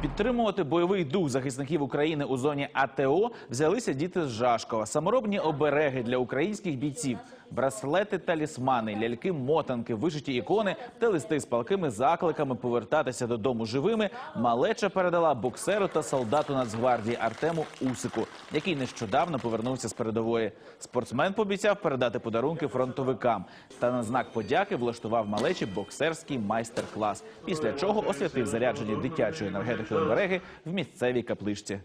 Підтримувати бойовий дух захисників України у зоні АТО взялися діти з Жашкова. Саморобні обереги для українських бійців, браслети, талісмани, ляльки, мотанки, вишиті ікони та листи з палкими закликами повертатися додому живими. Малеча передала боксеру та солдату Нацгвардії Артему Усику, який нещодавно повернувся з передової. Спортсмен пообіцяв передати подарунки фронтовикам та на знак подяки влаштував малечі боксерський майстер-клас. Після чого освятив зарядження дитячої енергетикою обереги в місцевій капличці.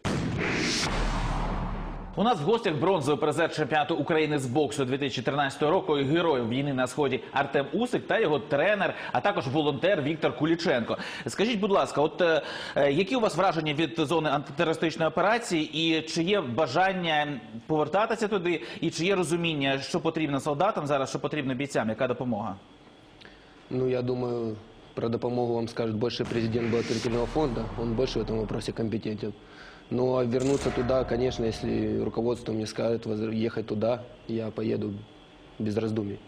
У нас в гостях бронзовий призер чемпіонату України з боксу 2013 року і герой війни на сході Артем Усик та його тренер, а також волонтер Віктор Куліченко. Скажіть, будь ласка, от е, е, які у вас враження від зони антитерористичної операції, і чи є бажання повертатися туди, і чи є розуміння, що потрібно солдатам зараз, що потрібно бійцям, яка допомога? Ну, я думаю, про допомогу вам скажет больше президент благотворительного фонда. Он больше в этом вопросе компетентен. Ну, а вернуться туда, конечно, если руководство мне скажет ехать туда, я поеду без раздумий.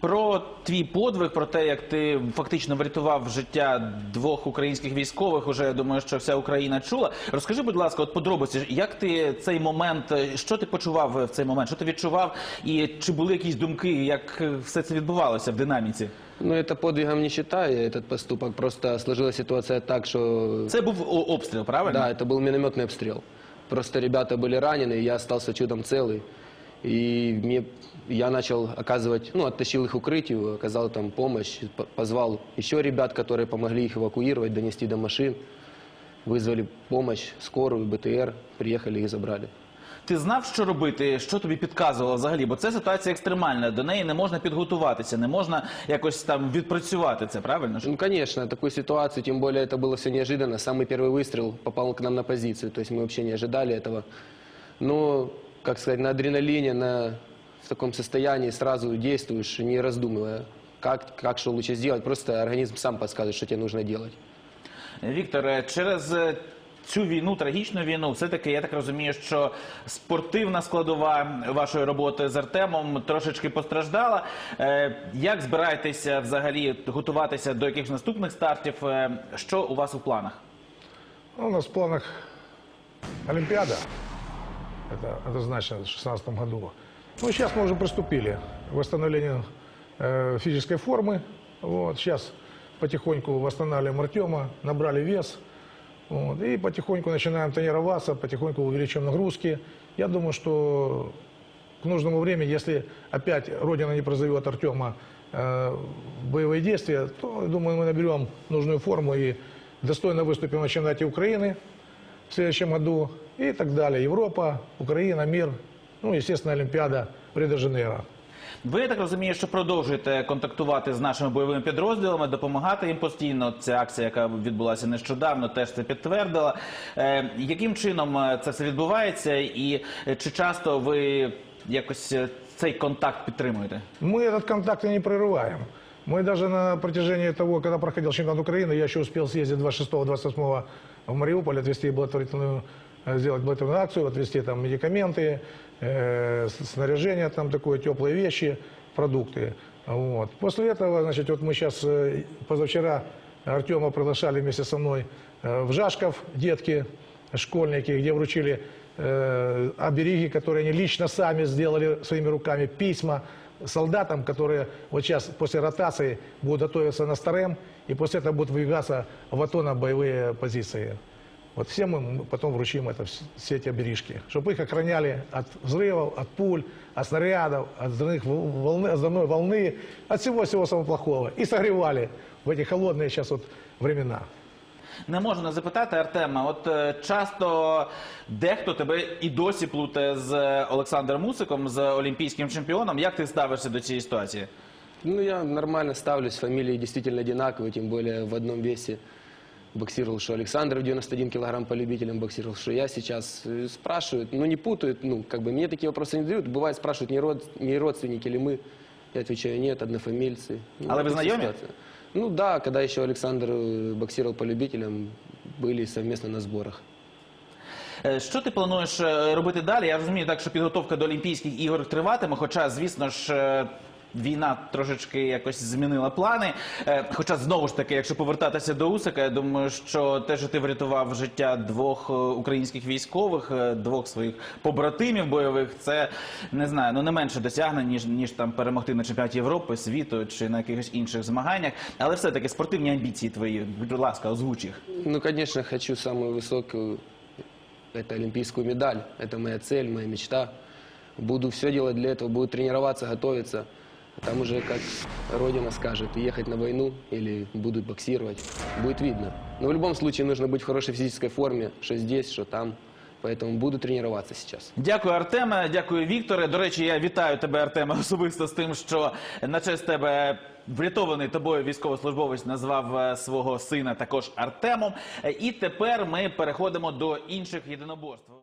Про твій подвиг, про те, як ти фактично врятував життя двох українських військових, уже я думаю, що вся Україна чула. Розкажи, будь ласка, от подробиці, як ти цей момент, е, що ти почував в цей момент, що ти відчував, і чи були якісь думки, як е, все це відбувалося в динаміці? Ну, это подвигом не считаю, я этот поступок. Просто сложилась ситуация так, что... Це був о- обстріл, правильно? Да, это был минометный обстрел. Просто ребята были ранены, я остался чудом целый. И мне, я начал оказывать, ну, оттащил их к укрытию, оказал там помощь, по- позвал еще ребят, которые помогли их эвакуировать, донести до машин. Вызвали помощь, скорую, БТР, приехали и забрали. Ти знав, що робити, що тобі підказувало взагалі? Бо це ситуація екстремальна. До неї не можна підготуватися, не можна якось там відпрацювати це, правильно ж? Ну, конечно, такую ситуацию, тем более это было все неожиданно. Самый первый выстрел попал к нам на позицию, то есть мы вообще не ожидали этого. Но, как сказать, на адреналине, на, в таком состоянии сразу действуешь, не раздумывая, как, как что лучше сделать. Просто организм сам подсказывает, что тебе нужно делать. Віктор, е, через е, цю війну, трагічну війну, все-таки я так розумію, що спортивна складова вашої роботи з Артемом трошечки постраждала. Е, Як збираєтеся взагалі готуватися до якихось наступних стартів? Що у вас у планах? Ну, у нас в планах Олимпиада. Это однозначно в 2016 году. Ну, сейчас мы уже приступили к восстановлению э, физической формы. Вот, сейчас потихоньку восстанавливаем Артема, набрали вес. Вот, и потихоньку начинаем тренироваться, потихоньку увеличиваем нагрузки. Я думаю, что к нужному времени, если опять Родина не прозовет Артема э, боевые действия, то, думаю, мы наберем нужную форму и достойно выступим на чемпионате Украины в следующем году и так далее. Европа, Украина, мир, ну, естественно, Олимпиада в Рио-де-Жанейро. Ви я так розумію, що продовжуєте контактувати з нашими бойовими підрозділами, допомагати їм постійно. Ця акція, яка відбулася нещодавно, теж це підтвердила. Е, яким чином е, це все відбувається, і е, чи часто ви якось е, цей контакт підтримуєте? Мы этот контакт и не прерываем. Мы даже на протяжении того, когда проходил чемпионат Украины, я еще успел съездить 26-28 в Мариуполь, отвезти благотворительную, э, сделать благотворительную акцию, отвезти там медикаменты, э, снаряжение, там такое, теплые вещи, продукты. Вот. После этого, значит, вот мы сейчас, э, позавчера Артема приглашали вместе со мной э, в Жашков, детки, школьники, где вручили э, обереги, которые они лично сами сделали своими руками, письма солдатам, которые вот сейчас после ротации будут готовиться на Старем, и после этого будут выдвигаться в АТО на боевые позиции. Вот всем мы потом вручим это, вс- все эти обережки, чтобы их охраняли от взрывов, от пуль, от снарядов, от взрывных вол- волны, от взрывной волны, от всего-всего самого плохого. И согревали в эти холодные сейчас вот времена. Не можу не запитати Артема. От е, часто дехто тебе і досі плутає з е, Олександром Мусиком, з олімпійським чемпіоном. Як ти ставишся до цієї ситуації? Ну, я нормально ставлюсь, фамилии действительно одинаковые, тем более в одном весе боксировал, что Александр в 91 килограмм по любителям боксировал, что я сейчас э, спрашивают, ну не путают, ну как бы мне такие вопросы не дают, бывает спрашивают, не, род, не родственники ли мы, я отвечаю, нет, однофамильцы. Ну, А вы вот и знакомы? ситуация. Ну да, когда еще Александр э, боксировал по любителям, были совместно на сборах. Е, Що ти плануєш е, робити далі? Я розумію так, що підготовка до Олімпійських ігор триватиме, хоча, звісно ж, е, війна трошечки якось змінила плани. Е, Хоча знову ж таки, якщо повертатися до Усика, я думаю, що те, що ти врятував життя двох е, українських військових, е, двох своїх побратимів бойових, це не знаю, ну не менше досягнень, ніж ніж там перемогти на чемпіонаті Європи, світу чи на якихось інших змаганнях. Але все таки спортивні амбіції твої, будь ласка, озвуч їх. Ну, конечно, хочу самую высокую, это олимпийскую медаль. Это моя цель, моя мечта. Буду все делать для этого, буду тренироваться, готовиться. Там уже, как Родина скажет, ехать на войну или буду боксировать, будет видно. Но в любом случае нужно быть в хорошей физической форме, что здесь, что там. Поэтому буду тренироваться сейчас. Дякую, Артеме. Дякую, Вікторе. До речі, я вітаю тебе, Артеме, особисто з тим, що на честь тебе. Врятований тобою військовослужбовець назвав е, свого сина також Артемом. Е, І тепер ми переходимо до інших єдиноборств.